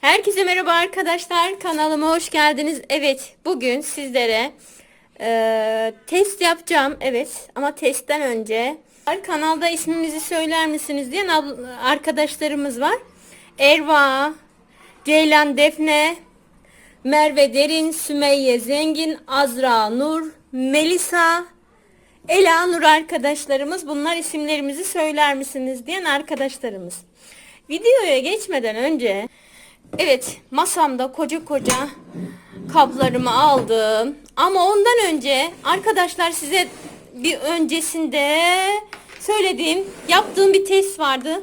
Herkese merhaba arkadaşlar. Kanalıma hoş geldiniz. Evet, bugün sizlere e, test yapacağım. Evet, ama testten önce kanalda ismimizi söyler misiniz diyen arkadaşlarımız var. Erva, Ceylan Defne, Merve Derin, Sümeyye Zengin, Azra Nur, Melisa, Ela Nur arkadaşlarımız. Bunlar isimlerimizi söyler misiniz diyen arkadaşlarımız. Videoya geçmeden önce evet masamda koca koca kaplarımı aldım. Ama ondan önce arkadaşlar size bir öncesinde söylediğim yaptığım bir test vardı.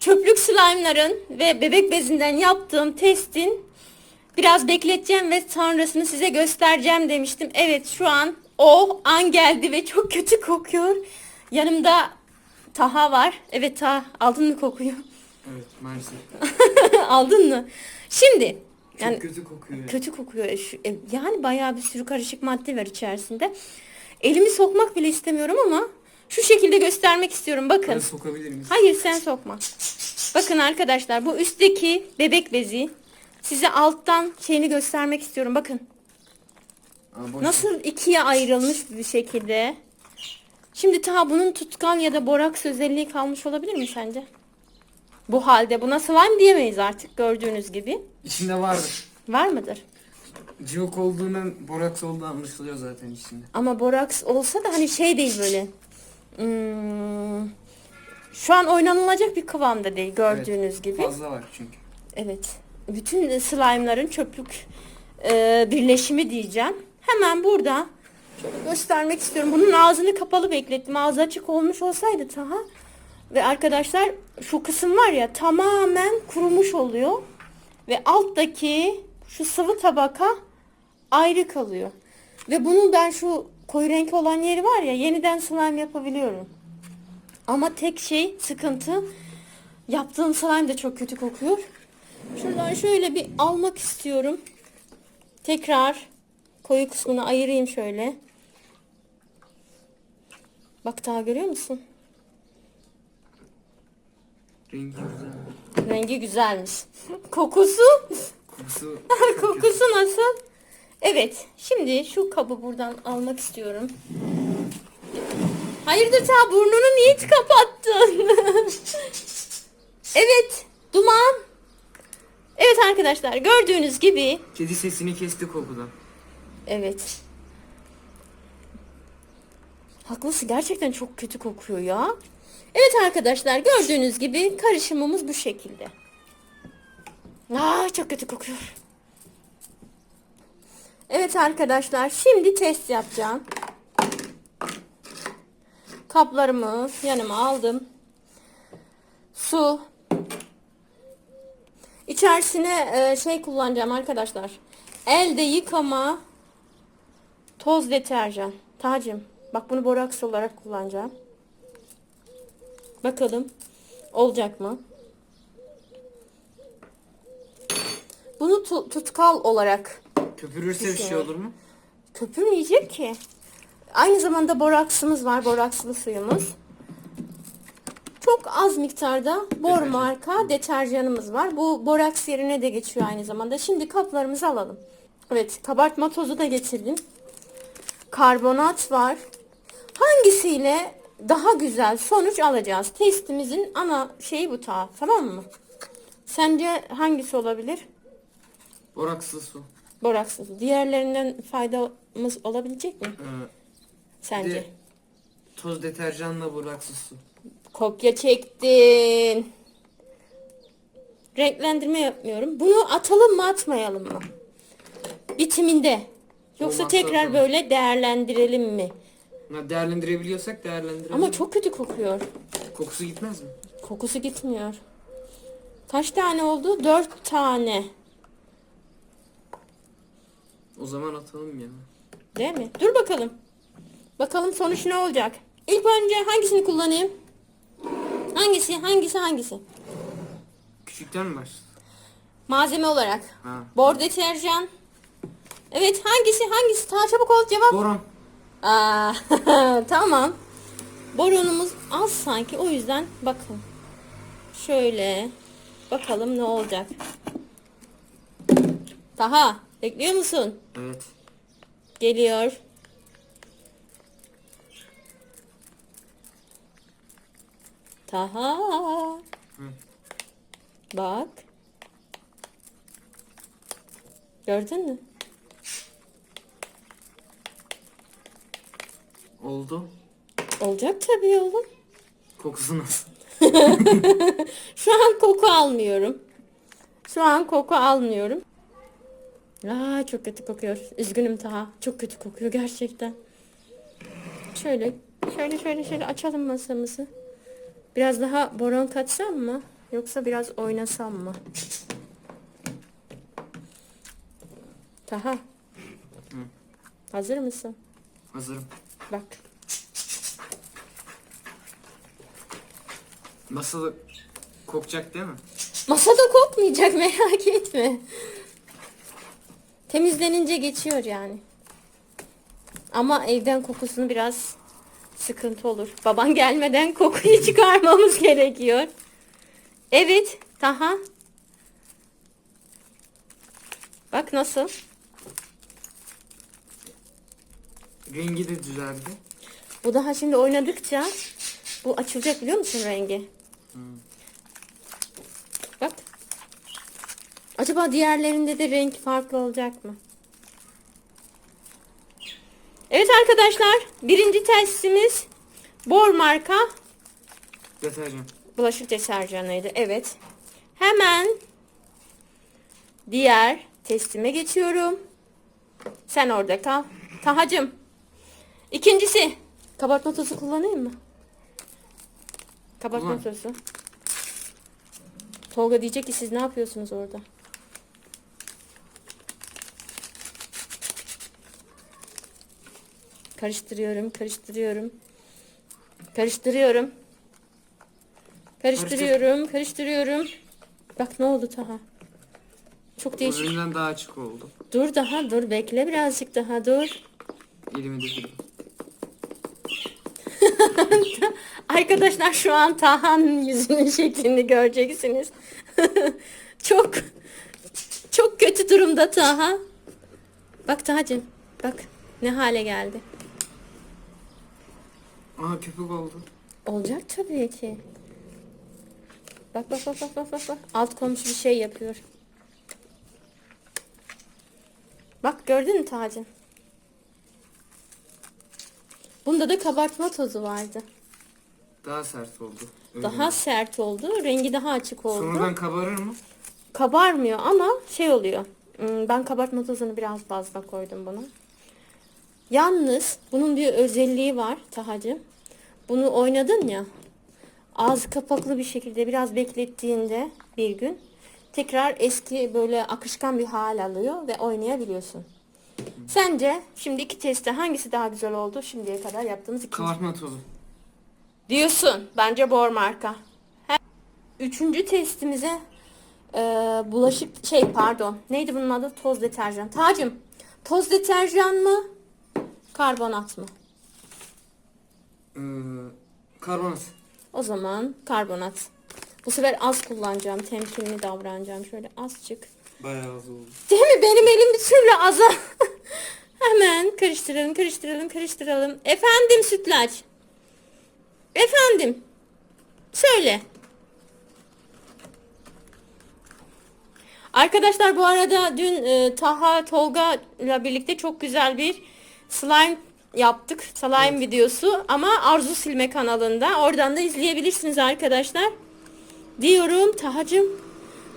Çöplük slime'ların ve bebek bezinden yaptığım testin biraz bekleteceğim ve sonrasını size göstereceğim demiştim. Evet şu an o an geldi ve çok kötü kokuyor. Yanımda Taha var. Evet Taha aldın mı kokuyu? Evet maalesef. aldın mı? Şimdi Çok yani kötü kokuyor. kötü kokuyor. Şu- e, Yani bayağı bir sürü karışık madde var içerisinde. Elimi sokmak bile istemiyorum ama şu şekilde göstermek istiyorum. Bakın. Ben sokabilir misin? Hayır sen sokma. Bakın arkadaşlar bu üstteki bebek bezi. Size alttan şeyini göstermek istiyorum. Bakın. Aa, boş Nasıl ikiye ayrılmış bir şekilde. Şimdi ta bunun tutkal ya da boraks özelliği kalmış olabilir mi sence? Bu halde buna slime diyemeyiz artık gördüğünüz gibi. İçinde vardır. Var mıdır? Cıvık olduğundan boraks olduğu anlaşılıyor zaten içinde. Ama boraks olsa da hani şey değil böyle. Hmm, şu an oynanılacak bir kıvamda değil gördüğünüz gibi. Fazla var çünkü. Evet. Bütün slime'ların çöplük e, birleşimi diyeceğim. Hemen burada şöyle göstermek istiyorum. Bunun ağzını kapalı beklettim. Ağzı açık olmuş olsaydı Taha. Ve arkadaşlar şu kısım var ya tamamen kurumuş oluyor. Ve alttaki şu sıvı tabaka ayrı kalıyor. Ve bunu ben şu koyu renk olan yeri var ya yeniden slime yapabiliyorum. Ama tek şey sıkıntı yaptığım slime de çok kötü kokuyor. Şuradan şöyle bir almak istiyorum. Tekrar koyu kısmını ayırayım şöyle. Bak daha görüyor musun? Rengi güzel. Rengi güzelmiş. Kokusu? Kokusu Kokusu nasıl? Evet. Şimdi şu kabı buradan almak istiyorum. Hayırdır ta burnunu niye kapattın? evet. Duman. Evet arkadaşlar gördüğünüz gibi Kedi sesini kesti kokudan. Evet. Haklısın gerçekten çok kötü kokuyor ya. Evet arkadaşlar gördüğünüz gibi karışımımız bu şekilde. Aa çok kötü kokuyor. Evet arkadaşlar şimdi test yapacağım. Kaplarımı yanıma aldım. Su. İçerisine e, şey kullanacağım arkadaşlar. Elde yıkama toz deterjan. Tacım. Bak bunu boraks olarak kullanacağım. Bakalım olacak mı? Bunu tu- tutkal olarak Köpürürse bir şey olur mu? köpürmeyecek ki. Aynı zamanda boraksımız var. Borakslı suyumuz. Çok az miktarda bor Deterjan. marka deterjanımız var. Bu boraks yerine de geçiyor aynı zamanda. Şimdi kaplarımızı alalım. Evet kabartma tozu da getirdim. Karbonat var. Hangisiyle daha güzel sonuç alacağız? Testimizin ana şeyi bu ta. Tamam mı? Sence hangisi olabilir? Borakslı su. Boraksız. Diğerlerinden faydamız olabilecek mi? Ee, Sence? de- toz deterjanla borakslı su. Kopya çektin. Renklendirme yapmıyorum. Bunu atalım mı atmayalım mı? Bitiminde. Yoksa Olmazsa tekrar atalım. böyle değerlendirelim mi? Değerlendirebiliyorsak değerlendirelim. Ama çok kötü kokuyor. Kokusu gitmez mi? Kokusu gitmiyor. Kaç tane oldu? Dört tane. O zaman atalım ya. Değil mi? Dur bakalım. Bakalım sonuç ne olacak? İlk önce hangisini kullanayım? Hangisi? Hangisi? Hangisi? Küçükten mi başladın? Malzeme olarak. Ha. Bor deterjan. Evet hangisi? Hangisi? Daha çabuk ol cevap. Boron. Aa, tamam. Boronumuz az sanki o yüzden bakın. Şöyle bakalım ne olacak. Taha bekliyor musun? Evet. Geliyor. Taha. Hı. Bak. Gördün mü? Oldu. Olacak tabii oğlum. Kokusu nasıl? Şu an koku almıyorum. Şu an koku almıyorum. Aa, çok kötü kokuyor. Üzgünüm Taha. Çok kötü kokuyor gerçekten. Şöyle, şöyle şöyle şöyle açalım masamızı. Biraz daha boron katsam mı? Yoksa biraz oynasam mı? Taha. Hazır mısın? Hazırım. Bak. Nasıl kokacak değil mi? Masada kokmayacak merak etme. Temizlenince geçiyor yani. Ama evden kokusunu biraz sıkıntı olur. Baban gelmeden kokuyu çıkarmamız gerekiyor. Evet, Taha. Bak nasıl? Rengi de düzeldi. Bu daha şimdi oynadıkça bu açılacak biliyor musun rengi? Bak. Acaba diğerlerinde de renk farklı olacak mı? Evet arkadaşlar birinci testimiz Bor marka Deterjan. bulaşık deterjanıydı. Evet. Hemen diğer testime geçiyorum. Sen orada kal. Tahacım. İkincisi. Kabartma tozu kullanayım mı? Kabartma Kullan. tozu. Tolga diyecek ki siz ne yapıyorsunuz orada? Karıştırıyorum, karıştırıyorum. Karıştırıyorum. Karıştırıyorum, karıştırıyorum. Bak ne oldu Taha? Çok değişik. Öbüründen daha açık oldu. Dur daha dur bekle birazcık daha dur. Elimi döküldü. Arkadaşlar şu an Taha'nın yüzünün şeklini göreceksiniz. çok çok kötü durumda Taha. Bak Taha'cığım bak ne hale geldi. Aa köpük oldu. Olacak tabii ki. Bak bak bak bak bak bak. Alt komşu bir şey yapıyor. Bak gördün mü Tacım? Bunda da kabartma tozu vardı. Daha sert oldu. Öyle Daha mi? sert oldu. Rengi daha açık oldu. Sonradan kabarır mı? Kabarmıyor ama şey oluyor. Hmm, Ben kabartma tozunu biraz fazla koydum buna. Yalnız bunun bir özelliği var Tahacığım. Bunu oynadın ya. Ağzı kapaklı bir şekilde biraz beklettiğinde bir gün tekrar eski böyle akışkan bir hal alıyor ve oynayabiliyorsun. Sence şimdi iki testte hangisi daha güzel oldu şimdiye kadar yaptığımız ikinci? Kabartma tozu. Diyorsun. Bence bor marka. Hem- Üçüncü testimize e, bulaşık şey pardon. Neydi bunun adı? Toz deterjan. Tacım. Toz deterjan mı? Karbonat mı? Ee, karbonat. O zaman karbonat. Bu sefer az kullanacağım. Temkinli davranacağım. Şöyle azıcık. Bayağı az oldu. Değil mi? Benim elim bir türlü aza. Hemen karıştıralım, karıştıralım, karıştıralım. Efendim sütlaç. Efendim. Söyle. Arkadaşlar bu arada dün e, Taha Tolga ile birlikte çok güzel bir slime yaptık. Slime videosu ama Arzu Silme kanalında. Oradan da izleyebilirsiniz arkadaşlar. Diyorum Tahacım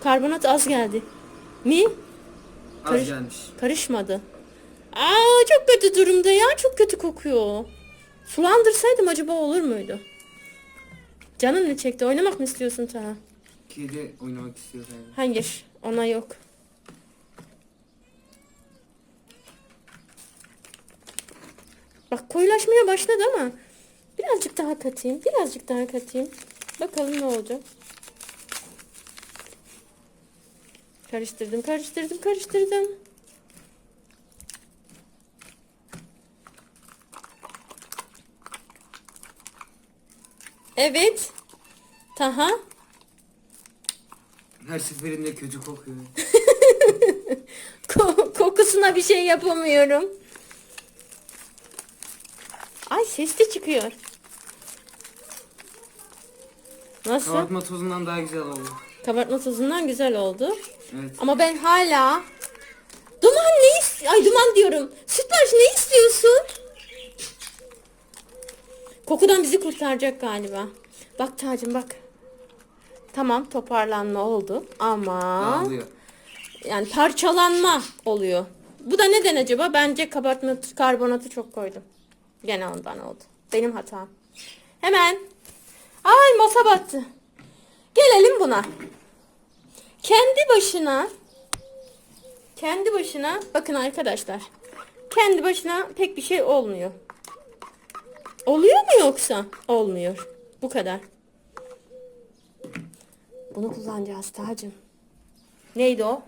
karbonat az geldi. Mi? Az Karış- gelmiş. Karışmadı. Aa çok kötü durumda ya. Çok kötü kokuyor. Sulandırsaydım acaba olur muydu? Canın ne çekti? Oynamak mı istiyorsun Taha? Kedi oynamak istiyor galiba. Hayır. Ona yok. Bak koyulaşmaya başladı ama birazcık daha katayım. Birazcık daha katayım. Bakalım ne olacak. Karıştırdım, karıştırdım, karıştırdım. Evet. Taha. Her seferinde kötü kokuyor. Ko- kokusuna bir şey yapamıyorum. Ay ses de çıkıyor. Nasıl? Kabartma tozundan daha güzel oldu. Kabartma tozundan güzel oldu. Evet. Ama ben hala Duman ne ist Ay duman diyorum. Sütlaç ne istiyorsun? Kokudan bizi kurtaracak galiba. Bak Tacım bak. Tamam toparlanma oldu ama yani parçalanma oluyor. Bu da neden acaba? Bence kabartma karbonatı çok koydum. Gene ondan oldu. Benim hatam. Hemen. Ay masa battı. Gelelim buna. Kendi başına kendi başına bakın arkadaşlar. Kendi başına pek bir şey olmuyor. Oluyor mu yoksa? Olmuyor. Bu kadar. Bunu kullanacağız Tacım. Neydi o?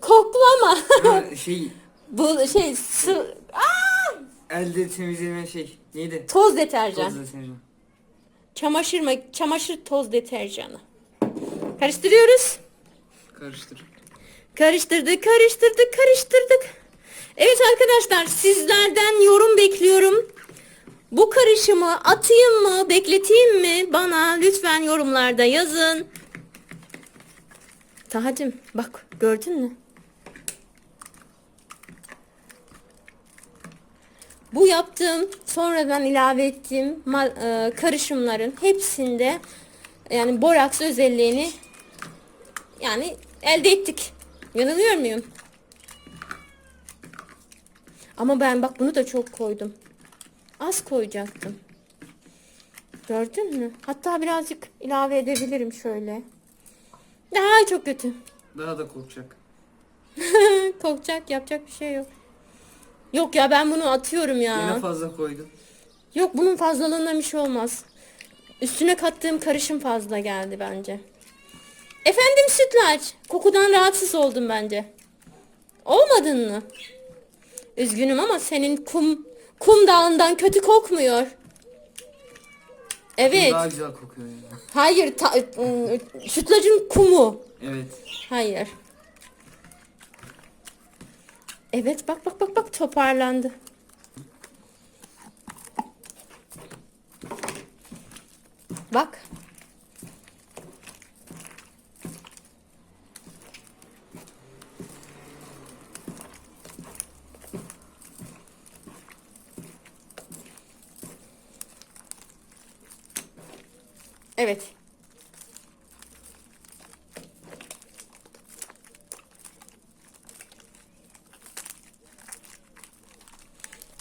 Koklama. Ha, şey Bu şey sı Aa! elde temizleme şey. Neydi? toz deterjan. Toz deterjan. Çamaşır mı? Çamaşır toz deterjanı. Karıştırıyoruz. Karıştır. Karıştırdık, karıştırdık, karıştırdık. Evet arkadaşlar sizlerden yorum bekliyorum. Bu karışımı atayım mı, bekleteyim mi? Bana lütfen yorumlarda yazın. Tahacım bak gördün mü? Bu yaptığım sonradan ilave ettiğim e, karışımların hepsinde yani boraks özelliğini yani elde ettik. Yanılıyor muyum? Ama ben bak bunu da çok koydum. Az koyacaktım. Gördün mü? Hatta birazcık ilave edebilirim şöyle. Daha çok kötü. Daha da korkacak. Kokacak yapacak bir şey yok. Yok ya ben bunu atıyorum ya. Yine fazla koydun. Yok bunun fazlalığından bir şey olmaz. Üstüne kattığım karışım fazla geldi bence. Efendim sütlaç. Kokudan rahatsız oldum bence. Olmadın mı? Üzgünüm ama senin kum kum dağından kötü kokmuyor. Evet. Daha güzel kokuyor ya. Hayır. ta- ıı, sütlacın kumu. Evet. Hayır. Evet bak bak bak bak toparlandı. Bak. Evet.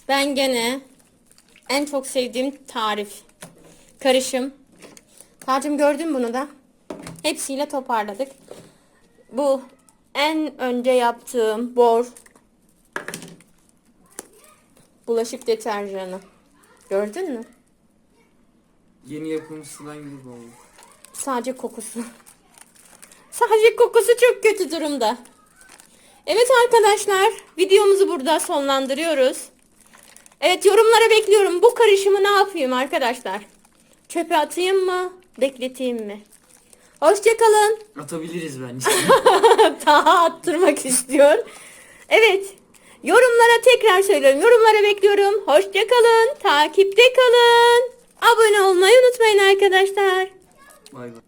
Ben gene en çok sevdiğim tarif. Karışım. Tacım gördün bunu da. Hepsiyle toparladık. Bu en önce yaptığım bor bulaşık deterjanı. Gördün mü? Yeni yapılmış slime gibi oldu. Sadece kokusu. Sadece kokusu çok kötü durumda. Evet arkadaşlar videomuzu burada sonlandırıyoruz. Evet yorumlara bekliyorum. Bu karışımı ne yapayım arkadaşlar? Çöpe atayım mı? Bekleteyim mi? Hoşçakalın. Atabiliriz bence. Daha attırmak istiyor. Evet. Yorumlara tekrar söylüyorum. Yorumlara bekliyorum. Hoşçakalın. Takipte kalın. Abone olmayı unutmayın arkadaşlar. Bay bay.